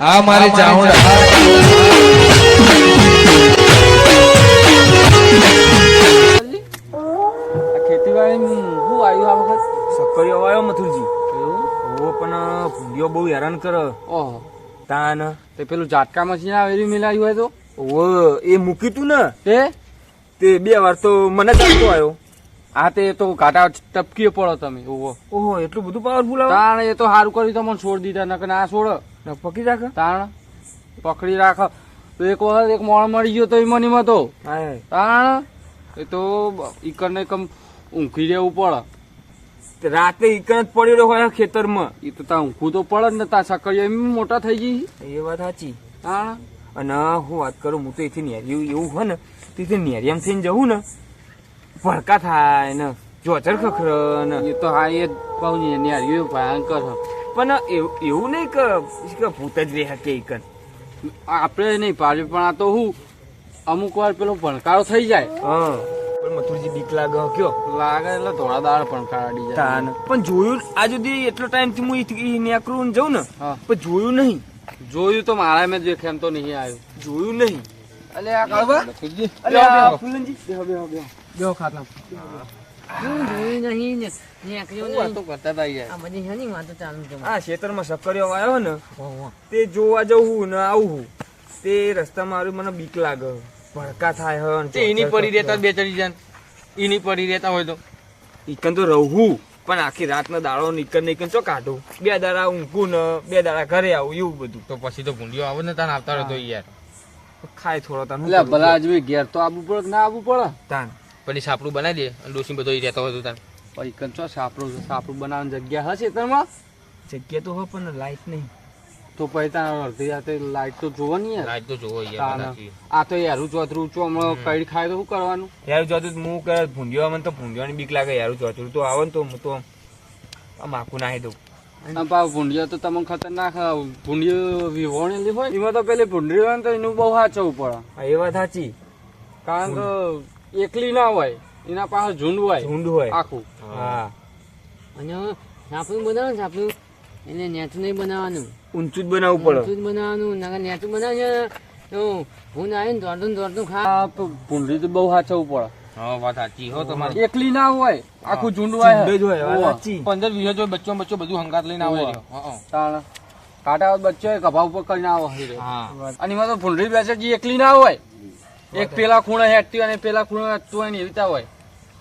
હા મારી ચાઉંડા આ ખેતીવાડી શું આવ્યું આ વખત? સક્કરિયો આવ્યો મથુરજી. એવું? ઓ પણ ભૂંડિયો બહુ હેરાન કરે. ઓહો. તાન. તે પેલું ઝાટકા મશીન આવેલું મિલાયું હોય તો? ઓ એ મૂકી તું ને? તે? તે બે વાર તો મને ચાલતો આવ્યો આ તે તો કાટા ટપકીએ પડો તમે ઓહો ઓહો એટલું બધું પાવરફુલ આવે? એ તો સારું કર્યું તમને મને છોડ દીધા નકર ના છોડ. ને પકી રાખે? તાણ પકડી રાખ. તો એક વખત એક મોણ મળી ગયો તો એ મને તો હા તાણ એ તો ઈકર ને કમ ઊંઘી રહેવું પડે. રાતે ઈકણ જ પડેલો હોય ખેતરમાં. એ તો તા ઊંઘું તો પડે જ ને તા સકડીઓ એમ મોટા થઈ ગઈ. એ વાત સાચી. તાણ. અને હું વાત કરું હું તો એથી નેરિયું એવું હોય ને તેથી નેરિયામ થઈને જવું ને ભડકા થાય ને જોચર ખખર ને. એ તો હા એ કહું નેરિયું ભયંકર છે. પણ એવું એવું નહીં કે કે ભૂત જ રહે કે ઈકણ આપણે નહીં પાડ્યું પણ આ તો હું અમુક વાર પેલો ભણકારો થઈ જાય. હા. પણ મથુરજી બીક લાગે કયો? લાગે એટલે થોડા દાળ ભણકારો અડી જાય. પણ જોયું આ સુધી એટલો ટાઈમથી હું નેકરું ને જઉં ને પણ જોયું નહીં. જોયું તો મારા મેં દેખે એમ તો નહીં આવ્યું. જોયું નહીં. અલે આ કાળવા અલે આ ફૂલનજી. બેહો બેહો બેહો. બેહો ખાટલા. ને ને તે જોવા જવું ને આવું તે રસ્તા મારું મને બીક લાગે. ભડકા થાય એની પડી રહેતા બે ચડી જાય એની પડી રહેતા હોય તો. ઈકન તો રહું પણ આખી રાતનો દાડો નીકળ નીકળ ચો કાઢું? બે દાડા ઊંઘું ને બે દાડા ઘરે આવું એવું બધું. તો પછી તો ભૂંડિયો આવે ને તાન આવતા રહેતો યાર. ખાય થોડો તાન ભલા આજવી ઘેર તો આવવું પડે ના આવવું પડે? તાન. પછી સાપડું બનાવી દે અને ડોસી બધો રહેતો હતો તો તાન પછી કંચો સાપડું સાપડું બનાવવાની જગ્યા હશે તેમાં જગ્યા તો હોય પણ લાઈટ નહીં. તો પછી તાર અડધી રાતે લાઈટ તો જોવો ને લાઈટ તો જોવો. આ તો યારું ચોતરું ચો હમણાં કઈ ખાય તો શું કરવાનું? યારું ચોતરું હું કરે ભૂંડ્યો મને તો ભૂંડ્યોની બીક લાગે યારું ચોતરું તો આવે ને તો હું તો માખું નાખી નાહી દઉં ભૂંડિયા તો તમને ખતરનાક ભૂંડિયો વિહોણેલી હોય એમાં તો પેલી ભૂંડી હોય ને તો એનું બહુ સાચવવું પડે. એ વાત સાચી. કારણ કે એકલી ના હોય એના પાસે ઝુંડ હોય ઝુંડ હોય. આખું. હા. અને સાપડું બનાવો ને સાપડું એને નેચું નહીં બનાવવાનું. ઊંચું જ બનાવવું પડે. ઊંચું જ બનાવવાનું નકર નેચું બનાવજો તો હું ને દોડતું ને દોડતું ખા ભૂંડી તો બહુ સાચવવું પડે. હા વાત સાચી હો તમારી. એકલી ના હોય આખું ઝુંડ હોય. પંદર વીસ જો બચ્ચો બચ્ચો બધું હંગાત લઈને આવે. કાંટા બચ્ચો કભા ઉપર કરીને આવો. અને એમાં તો ભૂંડી બેસે એકલી ના હોય. એક પેલા ખૂણે હેઠતી હોય અને પેલા ખૂણે હેઠતું હોય ને એવી હોય.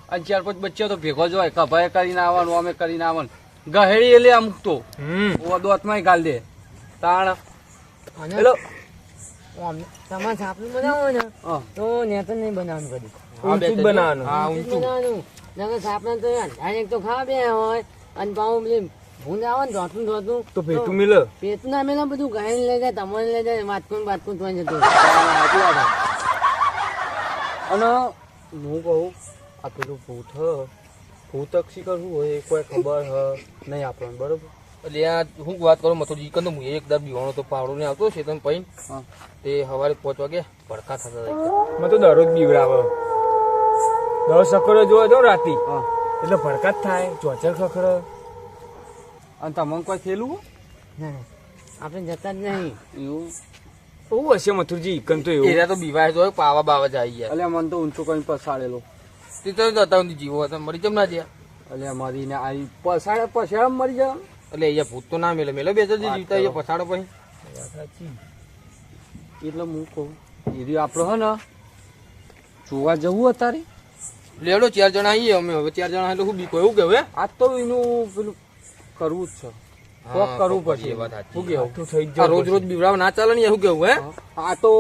અને ચાર પાંચ બચ્ચો તો ભેગો જ હોય. કભાએ કરીને આવવાનું અમે કરીને આવવાનું. ગહેડી એટલે અમુક તો. દોતમાં ગાલ દે. તાણ. હેલો. તમારે સાપડું બનાવો ને તો નેચું નહીં બનાવવાનું કદી. ઊંચું બનાવવાનું. હા ઊંચું. બનાવવાનું. નકર સાપડા તો ખાવા બે હોય. અને પેલી ભૂંડ આવે ને દોડતું ને તો ભેટું મિલ. પેટું ના મેલા બધું ગાયને લઈ જાય તમને લઈ જાય વાતકું વાતકું તો જતું અને હું કહું આ પેલું ભૂત હ. ભૂત શિખર શું હોય એ કોઈ ખબર હ નહીં આપણને બરોબર? એટલે આ હું વાત કરું મથુર ઈ તો હું એક દર બીવાનો તો પાવડો ને આવતો છે તમે પૈન. હા. તે સવારે પાંચ વાગે ભડકા થતા હતા. મેં તો દરરોજ બીવડાવે. દસ સકરો જોવા જાઉં રાતી. હા. એટલે ભડકા જ થાય ચોચર ખખર અને તમને કોઈ ના આપણે જતા જ નહીં. એવું? બહુ હશે મથુરજી ઈકન તો એવું. એરા તો બીવાય તો પાવા બાવા જાય યાર અલ્યા મન તો ઊંચો કઈ પસાડેલો તે તો સુધી જીવો હતા મરી જમ ના જ્યા. અલ્યા મારી ને આ પસાડે પસાડે મરી જા એટલે અહીંયા ભૂત તો ના મેલે. મેલે બે જે જીવતા અહીંયા પછાડો પછી. એટલે હું કહું એ આપણો હે ને? જોવા જવું અત્યારે? લેડો ચાર જણા આવીએ અમે. હવે ચાર જણા એટલે હું બીકો એવું કેવું આ તો એનું પેલું કરવું જ છે. કોક કરવું પડશે. શું કેવું થઈ જ રોજ રોજ બીવડાવ ના ચાલે ને શું કેવું હે? આ તો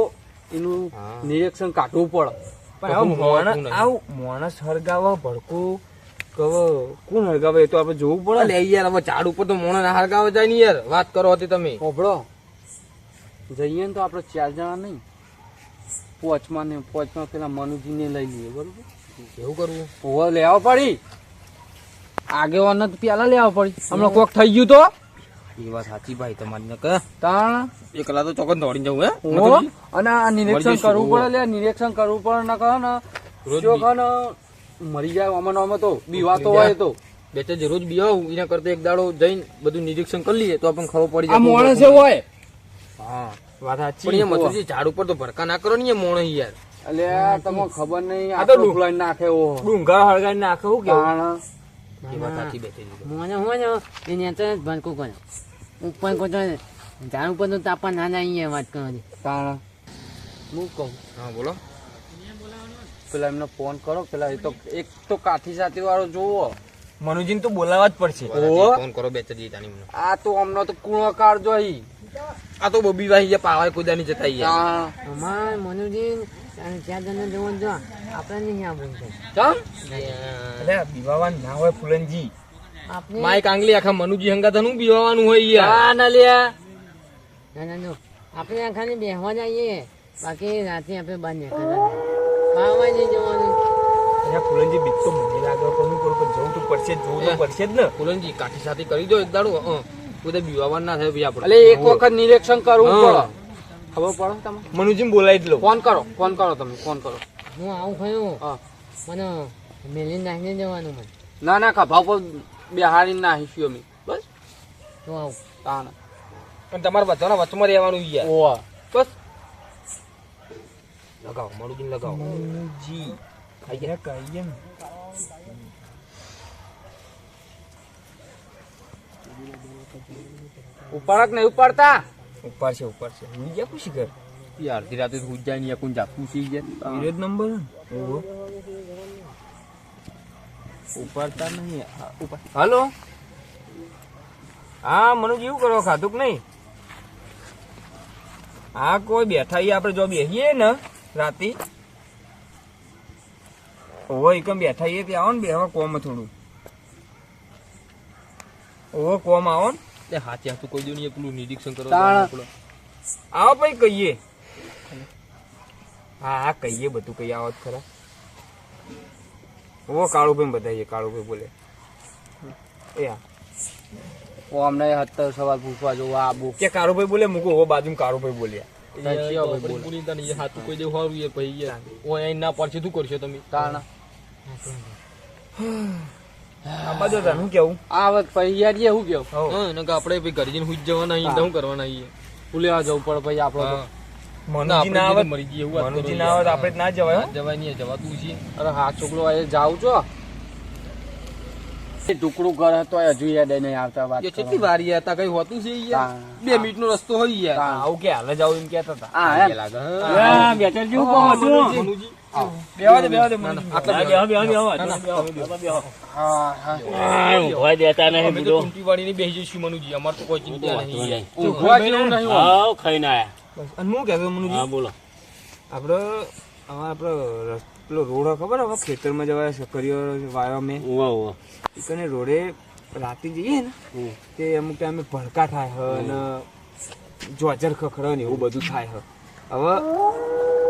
એનું નિરીક્ષણ કાઢવું પડે. પણ આવું માણસ નહીં. આવું માણસ હરગાવા ભડકું કવ કોણ હરગાવે? તો આપણે જોવું પડે. અલે યાર હવે ઝાડ ઉપર તો મોણા હરગાવે જાય ને યાર. વાત કરો હતી તમે. હોભળો. જઈએ ને તો આપણે ચાર જણા નહીં. પોચમાં ને પોચમાં પેલા મનુજીને લઈ લઈએ બરોબર? એવું કરવું? પોવા લેવા પડી. આગેવાન પેલા લેવા પડી. હમણાં કોક થઈ ગયું તો? એ વાત સાચી ભાઈ તમારી કે તાણ? એકલા તો ચોકન દોડી જવું હે? અને આ નિરીક્ષણ કરવું પડે લે નિરીક્ષણ કરવું પડે ને કહો ને? જો કહો ને મરી જાય આમાં ને તો બી વાતો હોય તો. બે ચાર રોજ બી આવું એના કરતા એક દાડો જઈને બધું નિરીક્ષણ કરી લઈએ તો આપણને ખબર પડી જાય માણસ એવો હોય. હા. વાત પણ એ મથુરજી ઝાડ ઉપર તો ભરકા ના કરો ને એ મોણ યાર. એટલે તમને ખબર નહીં આ તો તો નાખે ઓ ડુંગર હળગાઈ નાખે હું કે તાણ. એ વાત સાચી બેઠી મને હોય ને એની જ ભડકું કરે ઉપર તો ઝાડ ઉપર તો તાપા ના ના અહીંયા વાત કરવાની. કારણ હું કહું? હા બોલો. પેલા એમનો ફોન કરો. પેલા એ તો એક તો કાઠી સાથે વાળો જોવો મનુજીને તો બોલાવવા જ પડશે. ફોન કરો બે ચડી તાની આ તો અમનો તો કુણકાર જોઈ આ તો બબી વાહી ગયા પાવાય કુદાની જતા તાણ. અમાર મનુજીન અને ચાર જણને જોવાનું જો આપણે નહીં આવવું છે ચમ? અરે બીવાવાન ના હોય ફુલનજી. માઈક આંગલી આખા મનુજી હંગા નું બીવાનું હોય યાર. ના લ્યા ના ના જો આપણે આખા ને બેહવા જઈએ. બાકી રાતે આપણે બહાર નીકળતા ખાવા નહીં જવાનું. અરે ફુલનજી બીક તો મને લાગે પણ હું કરું જવું તો પડશે જોવું તો પડશે જ ને. ફૂલનજી કાઠી સાથે કરી દો એક દાડો. હં કોઈ બીવાવાન ના થાય ભાઈ આપણે. એટલે એક વખત નિરીક્ષણ કરવું પડે. ખબર પડે તમે મનુજીને બોલાવી જ ફોન કરો ફોન કરો તમે ફોન કરો. હું આવું ખયું હા. મને મેલીને નાખીને જવાનું મને. ના ના ખભા પર બેહાડીને નાહીશું અમે. બસ? તાના આવું. તાણ પણ તમારે બધાના વચમાં રહેવાનું યાર. ઓવા બસ. લગાવો મળું લગાવો? જી. ખાઈ કહીએ ઉપાડક નહીં ઉપાડતા? ઉપાડશે ઉપાડશે. હું ગયા પૂછી કર યાર અડધી રાતે હું જાય નહીં કોણ જાપું સી જાય વિરોધ નંબર ઓહો. ઉપાડતા નહીં. હલો? હા મનુજી એવું કરો ખાધું કે નહીં? હા કોઈ બેઠા આપણે જો બેસીએ ને રાતે. ઓ એકમ બેઠા એ ત્યાં આવો ને બેહવા કોમ થોડું. ઓવો કોમ આવો ને. એ હાથે હાથું કોઈ દો નહીં પેલું નિરીક્ષણ કરો આવો ભાઈ કહીએ. હા હા કહીએ બધું કહીએ આવો ખરા. ઓ કાળુભાઈ બધાઈએ કાળુભાઈ બોલે. એ હા ઓ અમને હત્તર સવાલ પૂછવા જો આબુ કે કાળુભાઈ બોલે મૂકો ઓ બાજુ કાળુભાઈ બોલ્યા ભાઈ આ હું આ. હા ભાઈ ઘરે જઈને હું જ જવાના અહીં શું કરવાના ભૂલેવા જવું પડે આપણો તો. મનુજી ના આવે મરી જઈએ એવું મનુજી ના આવે આપણે ના જવાય જવાય નહીં જવાતું છે. અરે હા છોકરો એ જાઉં છો? ટુકડું કરે તો હજુ યાદ નહીં આવતા વાત કેટલી વાર યાર કઈ હોતું છે બે મિનિટ નો રસ્તો હોય યાર. આવું કે હાલ જ એમ કહેતા હતા. હા લાગે હા, કહો છો. બેવા દે બેવા દે ના, ના, મનુજી. આટલા હા, બેહો, બેહો, બેહો, બેહો, બેહો. હા, હા. દેતા નહીં અમે તો વાળીને બેસી જઈશું મનુજી. અમારે તો કોઈ ચિંતા નહીં. ઊંઘવા જેવું નહીં. હોય. ખાઈને આયા. બસ. અને હું કહેતો મનુજી? હા બોલો. આપણે હવે આપણે પેલો રોડ ખબર હવે ખેતરમાં જવાય સકરીઓ વાયો મેં. ઓવા ઓવા કને રોડે રાતે જઈએ ને. તે અમુક ટાઈમે ભડકા થાય હ અને જોજર ખખડો ને એવું બધું થાય હ. હવે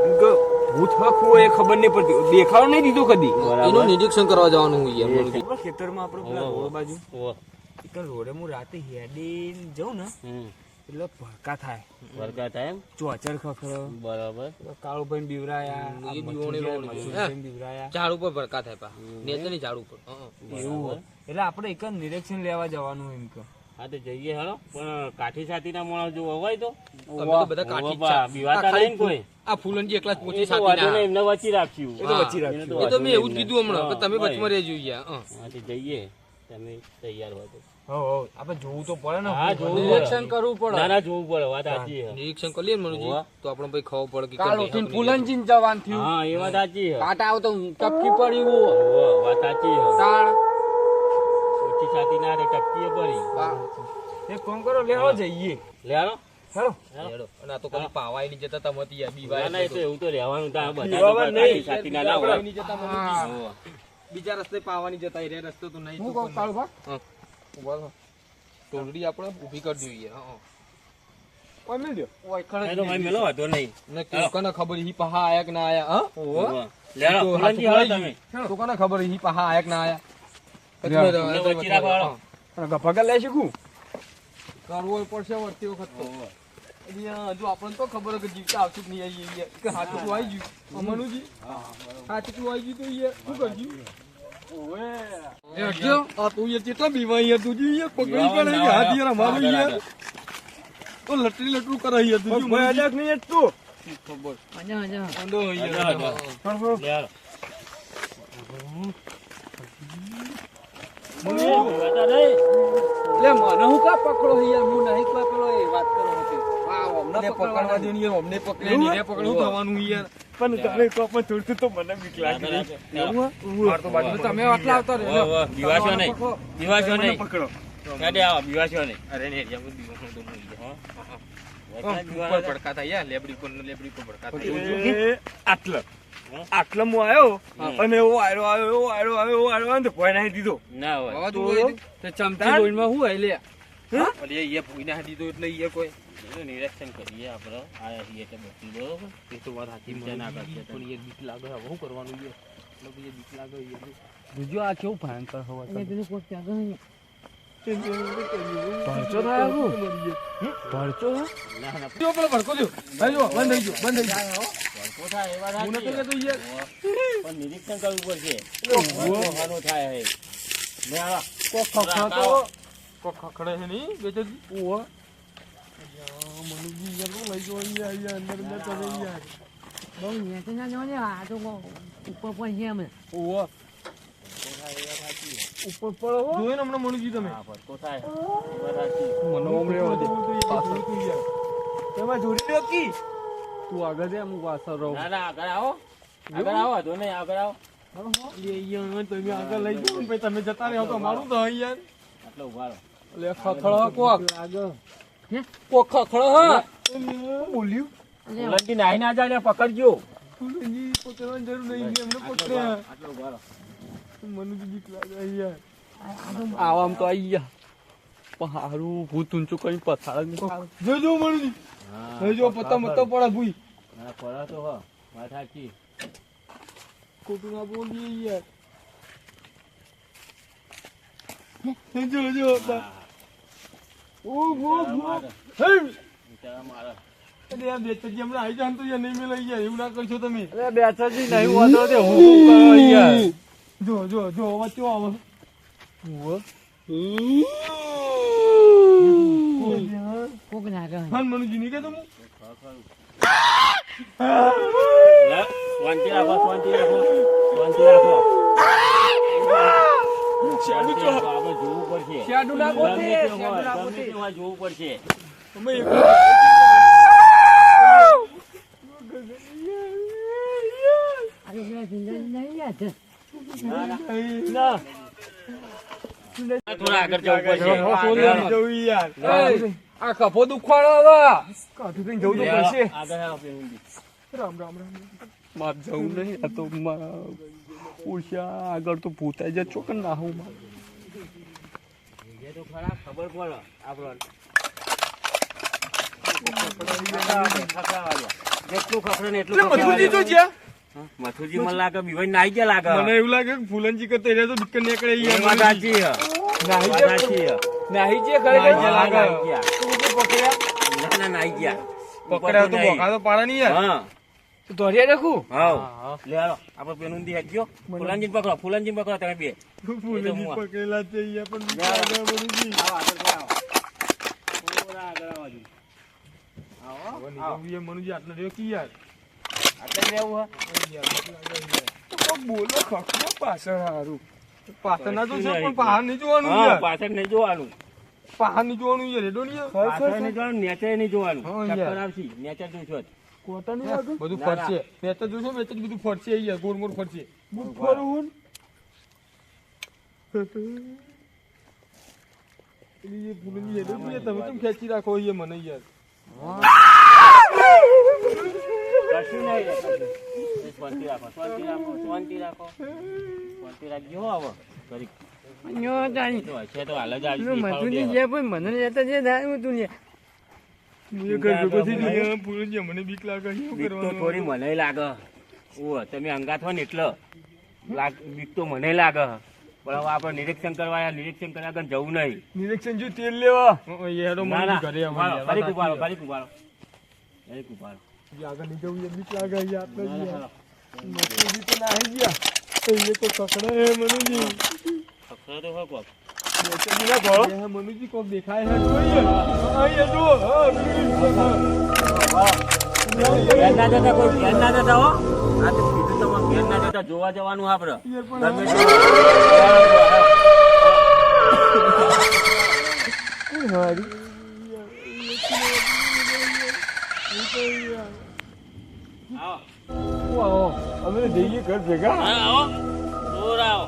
એમ કે ભૂત હક હોય એ ખબર નહીં પડતી. દેખાવ નહીં દીધો કદી. એનું નિરીક્ષણ કરવા જવાનું હોય ખેતરમાં આપણે પેલા રોડ બાજુ? રોડે હું રાતે હેડી જાઉં ને એટલે ભડકા થાય. વરગાટ એમ? ચોચર ખખડે બરાબર. કાળુભાઈ બીવરાયા એ રોડ. બીવરાયા. ઝાડ ઉપર ભડકા થાય પા નેચરની ઝાડ ઉપર. એવું એટલે આપણે એક જ નિરીક્ષણ લેવા જવાનું એમ કે. હા તો જઈએ હેલો. પણ કાઠી છાતીના મોણા જો હોય તો? અમે તો બધા કાઠી બીવાતા આ નહીં કોઈ. આ ફૂલનજી એકલા જ પોચી સાથી ના એમને વચ્ચે રાખ્યું એ તો તો રાખ્યું એ તો મેં એવું જ કીધું હમણાં કે તમે હા, વચમાં રહેજો યાર હા, તો જઈએ. તમે તૈયાર હોય તો. આપણે જોવું તો પડે ને હા, જોવું નિરીક્ષણ કરવું પડે. ના ના જોવું પડે વાત સાચી છે. નિરીક્ષણ કરી લઈએ મનુજી તો આપણે ભાઈ ખબર પડે કે કાલ ઉઠીને નહીં જવાન થયું. હા એ વાત સાચી છે. કાંટા આવ તો ટપકી પડી હોય. વાત સાચી છે. તાણ. ઓછી છાતી ના રે ટપકીએ પડી. એક કામ કરો લેવા જઈએ. લે હાલો. હેલો અને આ તો કદી પાવાય નહીં જતા તમે યાર ના બીવાય ના એ તો. એવું તો રહેવાનું ત્યાં બધા નહીં. ના હોય. બીજા રસ્તે પાવાની જતા રે રસ્તો તો નહીં હું કહું કાળુભા? ઊભા. ટોલડી આપણે ઊભી કરી જોઈએ હં. કોઈ મિલ દો ઓય, ખરે જ એ તો ભાઈ મેલો વાંધો નહીં ને કોને ખબર ઈ પાહા આયા કે ના આયા હં? ઓવા. લે હાલો, તો ફૂલનજી હાથું હાલો પડાઈ તમે ગયું. તો કોને ખબર ઈ પાહા આયા કે ના આયા પછી લ્યો. મેં અમને વચ્ચે રાખો, હાલો. પગાર લઈ શકું કરવો પડશે વળતી વખત તો આપણને તો ખબર કે જીવતા આવતું નહીં આવી યાર. હાથું તો આવી ગયું અમનુજી હાથું આવી ગયું તો શું કરજો એ હટજો. આ તું યાર કેટલા બીવાય યાર તું જી યાર પકડી પડે હાથ. યાર આગળ, યાર. તો લટરી લટરું કરે યાર તું કોઈ અડક નહીં એટલું ખબર? મજા આંધો અજા, યાર અજા. લે હાલો. મને હું કા પકડો યાર હું નહીં પકડો એ વાત કરો હતી આ અમને અમને પકડવા દે. ને અમને પકડે ને પકડું થવાનું યાર પણ તમે તો પણ થોડું તો મને બીક લાગે. એવું. માર તમે આટલા આવતા રહો રહ્યો નહીં. બીવાશો નહીં. પકડો. કાઢી આવો બીવાશો નહીં. અરે ને એરિયા બધું તો હું? હો? ઉપર ભડકાતા યાર લેબડી પર લેબડી પર ભડકાતા એ આટલો. આટલો હું આવ્યો અને એવો આયરો આવ્યો એવો આયરો આવ્યો એવો આયરો આવ્યો ને તો દીધો. ના હોય. ચમચી લોહીમાં શું હોય લે અરે એ ભૂઈ ના દીધો એટલે એ કોઈ એનું નિરીક્ષણ કરીએ આપણે. આયા છીએ એટલે બધી બરોબર? એ તો વાત સાચી ચિંતા ના કરશો પણ એ બીક લાગે હવે શું કરવાનું યાર એટલે પછી બીક લાગે યાર બીજું આ કેવું ભયંકર હવા છે. ભરચો થાય આવું ભરચો ના ના. જો પેલો ભડકો જો ભાઈ જો બંધ થઈ ગયો બંધ થઈ ગયો. ભડકો થાય એ વાત હું નતો સાચી. પણ નિરીક્ષણ કરવું પડશે. થાય હે. કોક ખખડે છે નહીં બેચોજી ઓવા મનુજી યાર લઈ ગયો અહીંયા અંદર અંદર ચલે યાર બહુ નેચે ના દે, આ તો ઉપર પણ છે અમે. ઓવા ઉપર પડો જોઈ ને હમણાં મનુજી તમે? તું યાર તેમાં જોડી લ્યો કી. તું આગળ જાય હું પાછળ રહું. ના ના આગળ આવો. આગળ આવો તો નહીં આગળ આવો. તમે આગળ લઈ જાઓ તમે જતા રહ્યો તો મારું તો યાર આટલો ઊભા રહો લે ખખડો કોક? કોક ખખડો હા? બોલ્યું નાહી ના જાય ને પકડજો. પકડવાની જરૂર નહીં એમને પકડ્યા બીક લાગે યાર. આવામ તો આઈ ગયા. પણ હારું ભૂત ઊંચું કરી પથાળ જોજો મનુજી. જોજો પત્તા મતો પડા ભૂઈ. હા, પડો તો હો વાત સાચી. ખોટું ના બોલીએ યાર. જો જો તો તે શું કરો યાર? જો જો જો અવાજ કેવો આવે? કોક જાગે છે. હા મનુજી નહીં કહેતો હું. લે, શાંતિ રાખો શાંતિ રાખો શાંતિ રાખો. શાંતિ રાખો, આપણે જોવું પડશે. શેડું ના ગમે શેડું ના ગમે ગોતે. તે જોવું પડશે. અમે એક નહીં યાર ના. થોડા આગળ જવું પડશે. જવું યાર. આ કફો દુખવાડો હવે. જવું તો પડશે. આગળ આવો પેલું. રામ રામ રામ. માર જવું નહીં આ તો ઓળખ્યા આગળ તો ભૂતાઈ જાય. ચોકન ના હું માર. એ તો ખરા ખબર પડે આપણને. જેટલું ખપરે ને એટલું મથુરજી તો જ્યાં મથુરજી મને લાગે બીવાઈ નાઈ ગયા લાગે. મને એવું લાગે કે ફૂલનજી કરતા રહ્યા તો બીકર નીકળે વાત નાહી જે. નાહી જે ખરેખર લાગે. પકડ્યા ના, ના, નાઈ ગયા. પકડ્યા તો બોકા તો પાડા નહીં હા. ધોરિયા રાખું? હા લે હાલો, આપણે પેલું દી હેડજો. ફૂલનજીને પકડો ફૂલનજીને પકડો તમે બે. ફૂલનજી પકડેલા છે અહીંયા પણ. લાગે મનુજી આવો, આગળ આવો. આગળ આવો મનુજી આટલો રહ્યો કી યાર? આટલે રહેવું હે? બોલો ખખડો પાછળ હારું. પાછળ ના જોશો નહીં. પણ બહાર નહીં જોવાનું યાર. પાછળ નહીં જોવાનું. બહાર નહીં જોવાનું યાર રેડો નહીં પાછળ નહીં જોવાનું નેચર નહીં જોવાનું. ચક્કર આવશે નેચર જોઈશું જ. કોટા બધું. ફરશે મેં તો જોશો મેં તો બધું ફરશે અહીંયા ગોળ મોર ફરશે ફરવું? એ હેડો તમે ખેંચી રાખો મને યાર કશું નહીં રે, કશું. એ શાંતિ રાખો શાંતિ રાખો શાંતિ રાખો શાંતિ રાખજો હો હવે ઘડીક. તો હાલ જ આવી પેલું જે પણ મને લેતા જે થાય હું તું લે. મને બીક લાગે શું બીક તો કરવાનું? થોડી મને લાગે. ઓ તમે અંગાત હો ને એટલે. બીક તો મને લાગે. પણ હવે આપણે નિરીક્ષણ કરવા નિરીક્ષણ કર્યા આગળ જવું નહીં. નિરીક્ષણ જો તેલ લેવા. યાર મને ઘરે આગળ નહીં જવું યાર, બીક લાગે યાર, આટલે જ ના, ના, યાર. ચાલો. તો નાહી ગયા. એ તો પકડે હે મનુજી પકડો તો હોય કોક. એ મનુજી કોક દેખાય છે જોઈએ અહીંયા જો ઘેર ના જતા કોઈ ઘેર ના જતા હો આ તો કીધું તમે ઘેર ના જતા જોવા જવાનું આપણે અમે જઈએ ઘર ભેગા હા, આવો આવો.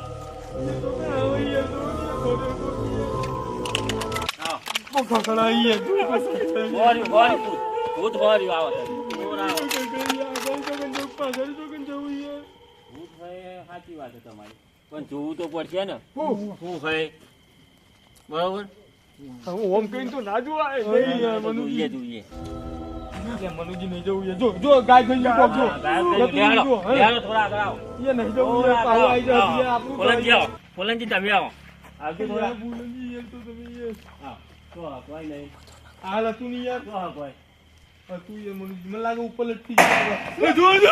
જવું એ સાચી વાત છે તમારી પણ જોવું તો પડશે ને શું હોય બરોબર ઓમ કહીને તો ના જોવાય જોઈએ જોઈએ મનુજી નહીં જવું જો જો ગાય થઈ ગયું. જો, થોડા આગળ આવો. યાર નહીં જવું આવો. યાર આપણું. ફોલનજી તમે આવો આવજો થોડા. બોલજી યાર તો તમે યાર. આવો. તો હા, કોઈ નહીં. હાલ હતું નહીં યાર. તો હા, કોઈ. હતું યાર મનુજી મને લાગે ઉપર લટકી જાય એ જો જો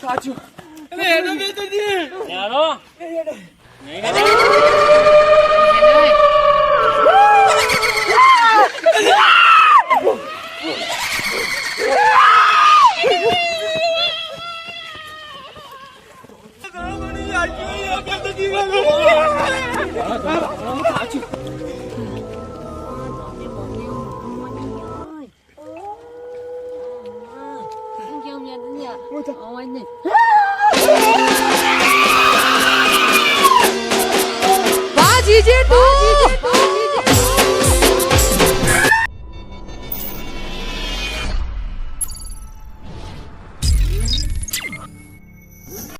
સાચું. અરે એનો બે તો જી લેહાડો. નહીં હેડે? મનુજી આ કેવી યાર બે તો જી